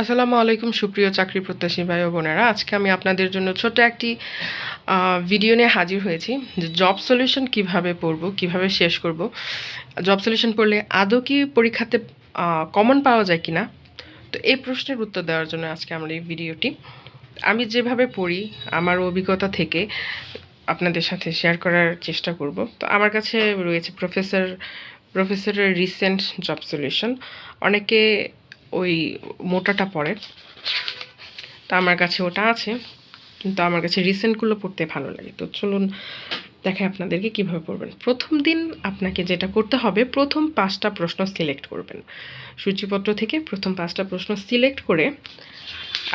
আসসালামু আলাইকুম, সুপ্রিয় চাকরি প্রত্যাশী ভাই ও বোনেরা। আজকে আমি আপনাদের জন্য ছোট একটি ভিডিও নিয়ে হাজির হয়েছি যে জব সলিউশন কীভাবে পড়ব, কীভাবে শেষ করব। জব সলিউশন পড়লে আদৌ কি পরীক্ষাতে কমন পাওয়া যায় কি না তো এই প্রশ্নের উত্তর দেওয়ার জন্য আজকে আমার এই ভিডিওটি আমি যেভাবে পড়ি, আমার অভিজ্ঞতা থেকে আপনাদের সাথে শেয়ার করার চেষ্টা করব। তো আমার কাছে রয়েছে প্রফেসর প্রফেসরের রিসেন্ট জব সলিউশন অনেকে ওই মোটাটা পড়ে তো আমার কাছে ওটা আছে, কিন্তু আমার কাছে রিসেন্টগুলো পড়তে ভালো লাগে। তো চলুন দেখাই আপনাদেরকে কীভাবে পড়বেন। প্রথম দিন আপনাকে যেটা করতে হবে, প্রথম পাঁচটা প্রশ্ন সিলেক্ট করবেন। সূচিপত্র থেকে প্রথম পাঁচটা প্রশ্ন সিলেক্ট করে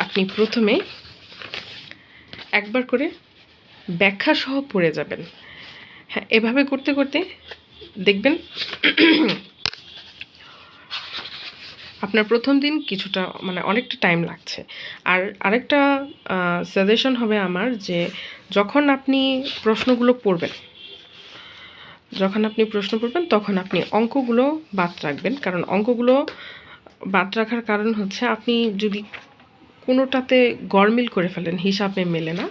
আপনি প্রথমে একবার করে ব্যাখ্যা সহ পড়ে যাবেন। হ্যাঁ এভাবে করতে করতে দেখবেন আপনার প্রথম দিন কিছুটা মানে অনেকটা টাইম লাগছে। আর আরেকটা সাজেশন হবে আমার যে, যখন আপনি প্রশ্নগুলো পড়বেন, যখন আপনি প্রশ্ন পড়বেন, তখন আপনি অঙ্কগুলো বাদ রাখবেন। কারণ অঙ্কগুলো বাদ রাখার কারণ হচ্ছে, আপনি যদি কোনোটাতে গরমিল করে ফেলেন, হিসাবে মেলে না,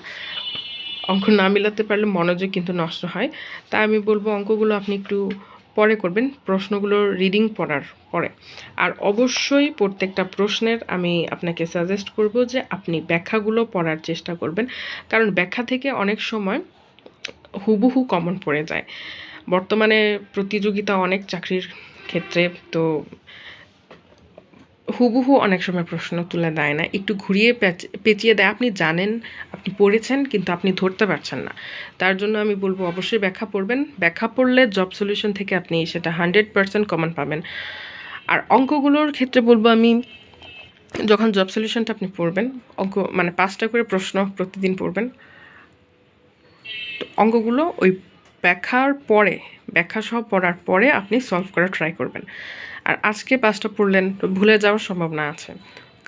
অঙ্ক না মিলাতে পারলে মনোযোগ কিন্তু নষ্ট হয়। তাই আমি বলব অঙ্কগুলো আপনি একটু পরে করবেন প্রশ্নগুলো রিডিং পড়ার পরে। আর অবশ্যই প্রত্যেকটা প্রশ্নের আমি আপনাকে সাজেস্ট করব যে আপনি ব্যাখ্যাগুলো পড়ার চেষ্টা করবেন। কারণ ব্যাখ্যা থেকে অনেক সময় হুবহু কমন পড়ে যায়। বর্তমানে প্রতিযোগিতা অনেক চাকরির ক্ষেত্রে তো হুবহু অনেক সময় প্রশ্ন তুলে দেয় না। একটু ঘুরিয়ে পেঁচিয়ে দেয়। আপনি জানেন, আপনি পড়েছেন, কিন্তু আপনি ধরতে পারছেন না। তার জন্য আমি বলব, অবশ্যই ব্যাখ্যা পড়বেন। ব্যাখ্যা পড়লে জব সলিউশন থেকে আপনি সেটা হান্ড্রেড পার্সেন্ট কমন পাবেন। আর অঙ্কগুলোর ক্ষেত্রে বলব আমি, যখন জব সলিউশনটা আপনি পড়বেন, অঙ্ক মানে পাঁচটা করে প্রশ্ন প্রতিদিন পড়বেন, তো অঙ্কগুলো ওই ব্যাখ্যার পরে, ব্যাখ্যা সহ পড়ার পরে আপনি সলভ করার ট্রাই করবেন। আর আজকে পাঁচটা পড়লেন, তো ভুলে যাওয়ার সম্ভাবনা আছে।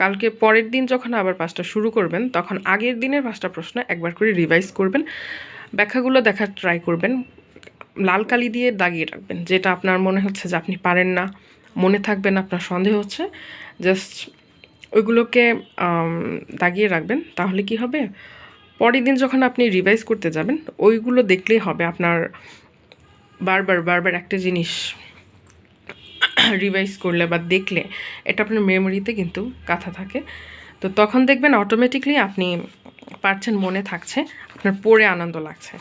কালকে পরের দিন যখন আবার পাঁচটা শুরু করবেন, তখন আগের দিনের পাঁচটা প্রশ্ন একবার করে রিভাইজ করবেন, ব্যাখ্যাগুলো দেখার ট্রাই করবেন, লাল কালি দিয়ে দাগিয়ে রাখবেন, যেটা আপনার মনে হচ্ছে যে আপনি পারেন না। মনে থাকবেন আপনার সন্দেহ হচ্ছে। জাস্ট ওইগুলোকে দাগিয়ে রাখবেন, তাহলে কি হবে? পরের দিন যখন আপনি রিভাইজ করতে যাবেন, ওইগুলো দেখলেই হবে আপনার বারবার বারবার একটা জিনিস রিভাইজ করলে বা দেখলে, এটা আপনার মেমোরিতে কিন্তু কাঁথা থাকে। তো তখন দেখবেন অটোমেটিকলি আপনি পারছেন, মনে থাকছে, আপনার পড়ে আনন্দ লাগছে।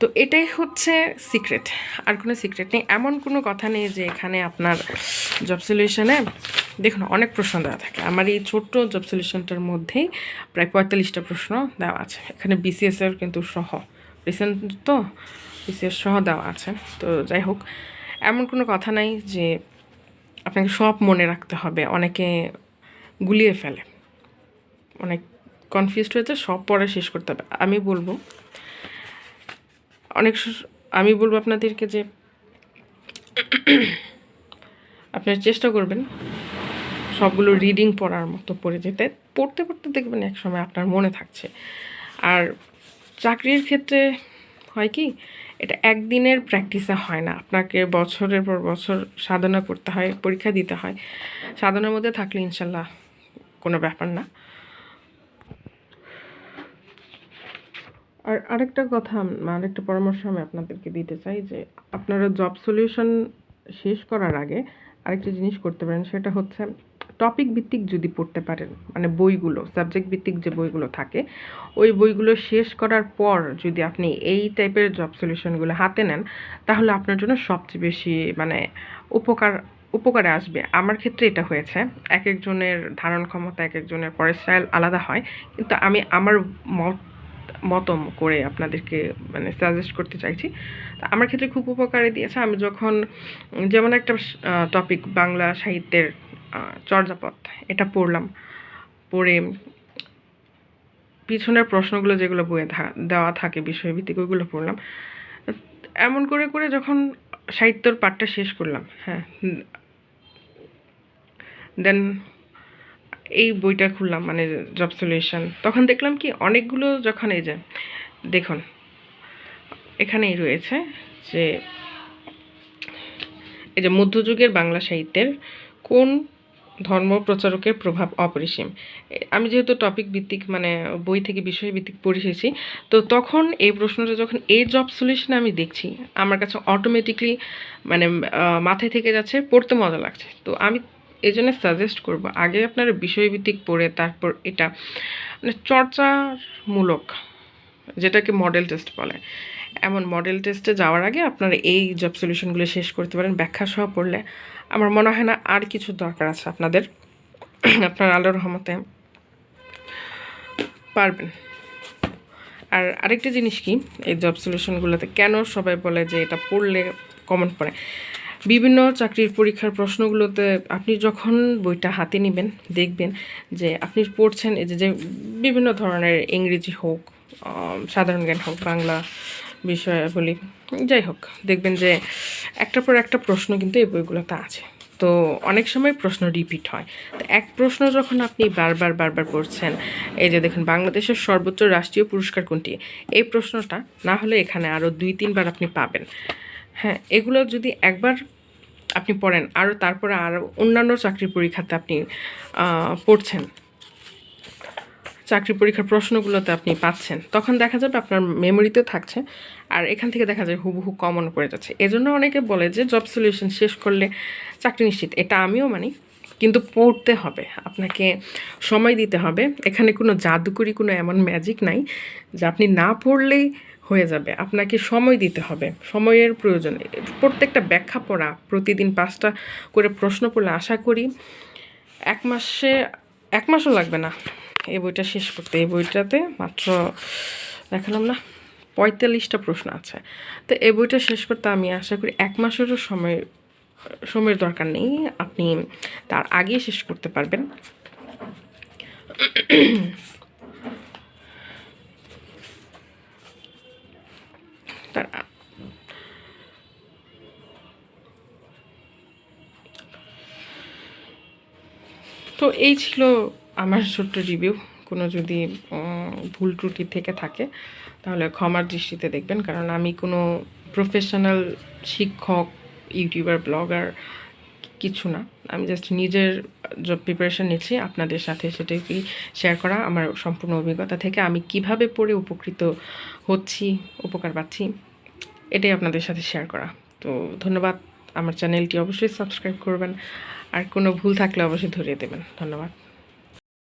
তো এটাই হচ্ছে সিক্রেট আর কোনো সিক্রেট নেই। এমন কোনো কথা নেই যে এখানে আপনার জব সলিউশনে দেখুন, অনেক প্রশ্ন দেওয়া থাকে। আমার এই ছোট্ট জব সলিউশনটার মধ্যেই প্রায় পঁয়তাল্লিশটা প্রশ্ন দেওয়া আছে। এখানে বিসিএস এর কিন্তু সহ রিসেন্ট তো বিসিএস সহ দেওয়া আছে। তো যাই হোক, এমন কোনো কথা নাই যে আপনাকে সব মনে রাখতে হবে, অনেকে গুলিয়ে ফেলে। অনেক কনফিউজড হয়েছে, সব পরে শেষ করতে হবে। আমি বলব, অনেক আমি বলব আপনাদেরকে যে, আপনার চেষ্টা করবেন সবগুলো রিডিং পড়ার মতো পড়ে যেতে। পড়তে পড়তে দেখবেন এক সময় আপনার মনে থাকছে। আর চাকরির ক্ষেত্রে হয় কি, এটা একদিনের প্র্যাকটিসে হয় না। আপনাকে বছরের পর বছর সাধনা করতে হয়, পরীক্ষা দিতে হয়। সাধনার মধ্যে থাকলে ইনশাল্লাহ কোনো ব্যাপার না। আর আরেকটা কথা, আরেকটা পরামর্শ আমি আপনাদেরকে দিতে চাই যে, আপনারা জব সলিউশন শেষ করার আগে আরেকটা জিনিস করতে পারেন, সেটা হচ্ছে টপিক ভিত্তিক যদি পড়তে পারেন মানে বইগুলো সাবজেক্ট ভিত্তিক যে বইগুলো থাকে, ওই বইগুলো শেষ করার পর যদি আপনি এই টাইপের জব সলিউশনগুলো হাতে নেন, তাহলে আপনার জন্য সবচেয়ে বেশি মানে উপকার, উপকারে আসবে। আমার ক্ষেত্রে এটা হয়েছে। এক একজনের ধারণ ক্ষমতা এক একজনের পরের স্টাইল আলাদা হয়। কিন্তু আমি আমার মত, মতম করে আপনাদেরকে মানে সাজেস্ট করতে চাইছি। তা আমার ক্ষেত্রে খুব উপকারে দিয়েছে। আমি যখন, যেমন একটা টপিক বাংলা সাহিত্যের চর্যাপদ, এটা পড়লাম। পড়ে পিছনের প্রশ্নগুলো যেগুলো বইয়ে দেওয়া থাকে, বিষয়ভিত্তিক ওইগুলো পড়লাম। এমন করে করে যখন সাহিত্যর পাঠটা শেষ করলাম হ্যাঁ দেন এই বইটা খুললাম মানে জব সলিউশন। তখন দেখলাম কি, অনেকগুলো যখন এই যে, দেখুন, এখানেই রয়েছে যে, এই যে মধ্যযুগের বাংলা সাহিত্যের কোন ধর্ম প্রচারকের প্রভাব অপরিসীম। আমি যেহেতু টপিক ভিত্তিক মানে বই থেকে বিষয় ভিত্তিক পড়ে এসেছি, তো তখন এই প্রশ্নটা যখন এই জব সলিউশনে আমি দেখছি, আমার কাছে অটোমেটিকলি মানে মাথায় থেকে যাচ্ছে, পড়তে মজা লাগছে। তো আমি এই জন্য সাজেস্ট করব, আগে আপনারা বিষয়ভিত্তিক পড়ে তারপর এটা মানে চর্চামূলক যেটাকে মডেল টেস্ট বলে। এমন মডেল টেস্টে যাওয়ার আগে আপনারা এই জব সলিউশনগুলো শেষ করতে পারেন, ব্যাখ্যা সহ পড়লে। আমার মনে হয় না আর কিছু দরকার আছে আপনাদের। আপনার আল্লাহর রহমতে পারবেন। আর আরেকটা জিনিস কি, এই জব সলিউশনগুলোতে কেন সবাই বলে যে এটা পড়লে কমন পড়ে? বিভিন্ন চাকরির পরীক্ষার প্রশ্নগুলোতে আপনি যখন বইটা হাতে নেবেন, দেখবেন যে আপনি পড়ছেন, এই যে বিভিন্ন ধরনের ইংরেজি হোক সাধারণ জ্ঞান হোক, বাংলা বিষয়াবলী যাই হোক, দেখবেন যে একটার পর একটা প্রশ্ন কিন্তু এই বইগুলোতে আছে। তো অনেক সময় প্রশ্ন রিপিট হয়। তো এক প্রশ্ন যখন আপনি বারবার বারবার পড়ছেন এই যে দেখুন, বাংলাদেশের সর্বোচ্চ রাষ্ট্রীয় পুরস্কার কোনটি? এই প্রশ্নটা না হলে এখানে আরও দুই, তিনবার আপনি পাবেন। হ্যাঁ এগুলো যদি একবার আপনি পড়েন আরও তারপরে আরও অন্যান্য চাকরি পরীক্ষাতে আপনি পড়ছেন চাকরি পরীক্ষার প্রশ্নগুলোতে আপনি পাচ্ছেন, তখন দেখা যাবে আপনার মেমোরিতেও থাকছে আর এখান থেকে দেখা যায় হুবহু কমন পড়ে যাচ্ছে। এজন্য অনেকে বলে যে জব সলিউশন শেষ করলে চাকরি নিশ্চিত, এটা আমিও মানি, কিন্তু পড়তে হবে, আপনাকে সময় দিতে হবে। এখানে কোনো জাদুকরি, কোনো এমন ম্যাজিক নাই যে আপনি না পড়লেই হয়ে যাবে, আপনাকে সময় দিতে হবে, সময়ের প্রয়োজন। প্রত্যেকটা ব্যাখ্যা পড়া, প্রতিদিন পাঁচটা করে প্রশ্ন পড়লে আশা করি এক মাসে, এক মাসও লাগবে না। এই বইটা শেষ করতে, এই বইটাতে মাত্র দেখালাম না, পঁয়তাল্লিশটা প্রশ্ন আছে। তো এই বইটা শেষ করতে আমি আশা করি এক মাসেরও সময়, সময়ের দরকার নেই, আপনি তার আগেই শেষ করতে পারবেন। তার তো এই ছিল আমার ছোট্ট রিভিউ কোনো যদি ভুল ত্রুটি থেকে থাকে, তাহলে ক্ষমার দৃষ্টিতে দেখবেন। কারণ আমি কোনো প্রফেশনাল শিক্ষক ইউটিউবার ব্লগার কিছু না। আমি জাস্ট নিজের জব প্রিপারেশন নিচ্ছি, আপনাদের সাথে সেটাকে শেয়ার করা আমার সম্পূর্ণ অভিজ্ঞতা থেকে। আমি কীভাবে পড়ে উপকৃত হচ্ছি, উপকার পাচ্ছি, এটাই আপনাদের সাথে শেয়ার করা। তো ধন্যবাদ। আমার চ্যানেলটি অবশ্যই সাবস্ক্রাইব করবেন। আর কোনো ভুল থাকলে অবশ্যই ধরিয়ে দেবেন। ধন্যবাদ।